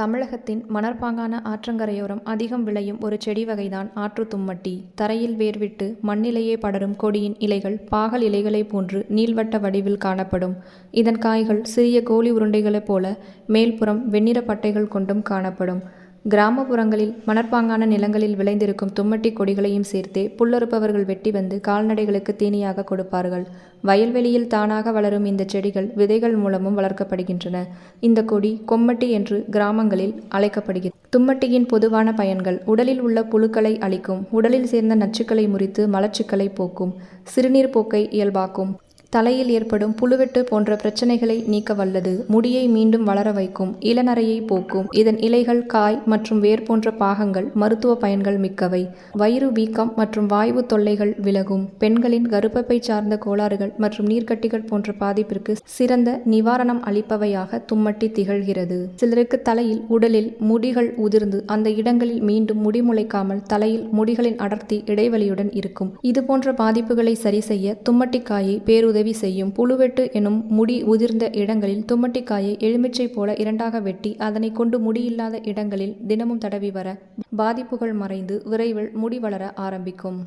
தமிழகத்தின் மணற்பாங்கான ஆற்றங்கரையோரம் அதிகம் விளையும் ஒரு செடி வகைதான் ஆற்று தும்மட்டி. தரையில் வேர்விட்டு மண்ணிலேயே படரும் கொடியின் இலைகள் பாகல் இலைகளைப் போன்று நீள்வட்ட வடிவில் காணப்படும். இதன் காய்கள் சிறிய கோழி உருண்டைகளைப் போல மேல்புறம் வெண்ணிற பட்டைகள் கொண்டும் காணப்படும். கிராமப்புறங்களில் மணற்பாங்கான நிலங்களில் விளைந்திருக்கும் தும்மட்டிக் கொடிகளையும் சேர்த்தே புல்லறுப்பவர்கள் வெட்டி வந்து கால்நடைகளுக்கு தீனியாக கொடுப்பார்கள். வயல்வெளியில் தானாக வளரும் இந்தச் செடிகள் விதைகள் மூலமும் வளர்க்கப்படுகின்றன. இந்த கொடி கொம்மட்டி என்று கிராமங்களில் அழைக்கப்படுகிறது. தும்மட்டியின் பொதுவான பயன்கள் உடலில் உள்ள புழுக்களை அழிக்கும். உடலில் சேர்ந்த நச்சுக்களை முறித்து மலச்சுக்களை போக்கும். சிறுநீர் போக்கை இயல்பாக்கும். தலையில் ஏற்படும் புழுவெட்டு போன்ற பிரச்சனைகளை நீக்க வல்லது. முடியை மீண்டும் வளர வைக்கும். இளநரையை போக்கும். இதன் இலைகள் காய் மற்றும் வேர் போன்ற பாகங்கள் மருத்துவ பயன்கள் மிக்கவை. வயிறு வீக்கம் மற்றும் வாய்வு தொல்லைகள் விலகும். பெண்களின் கருப்பப்பை சார்ந்த கோளாறுகள் மற்றும் நீர்க்கட்டிகள் போன்ற பாதிப்பிற்கு சிறந்த நிவாரணம் அளிப்பவையாக தும்மட்டி திகழ்கிறது. சிலருக்கு தலையில் உடலில் முடிகள் உதிர்ந்து அந்த இடங்களில் மீண்டும் முடி முளைக்காமல் தலையில் முடிகளின் அடர்த்தி இடைவெளியுடன் இருக்கும். இது போன்ற பாதிப்புகளை சரி செய்ய தும்மட்டிக்காயை உதவி செய்யும். புழுவெட்டு எனும் முடி உதிர்ந்த இடங்களில் தும்மட்டிக்காயை எலுமிச்சை போல இரண்டாக வெட்டி அதனை கொண்டு முடியில்லாத இடங்களில் தினமும் தடவி வர பாதிப்புகள் மறைந்து விரைவில் முடி வளர ஆரம்பிக்கும்.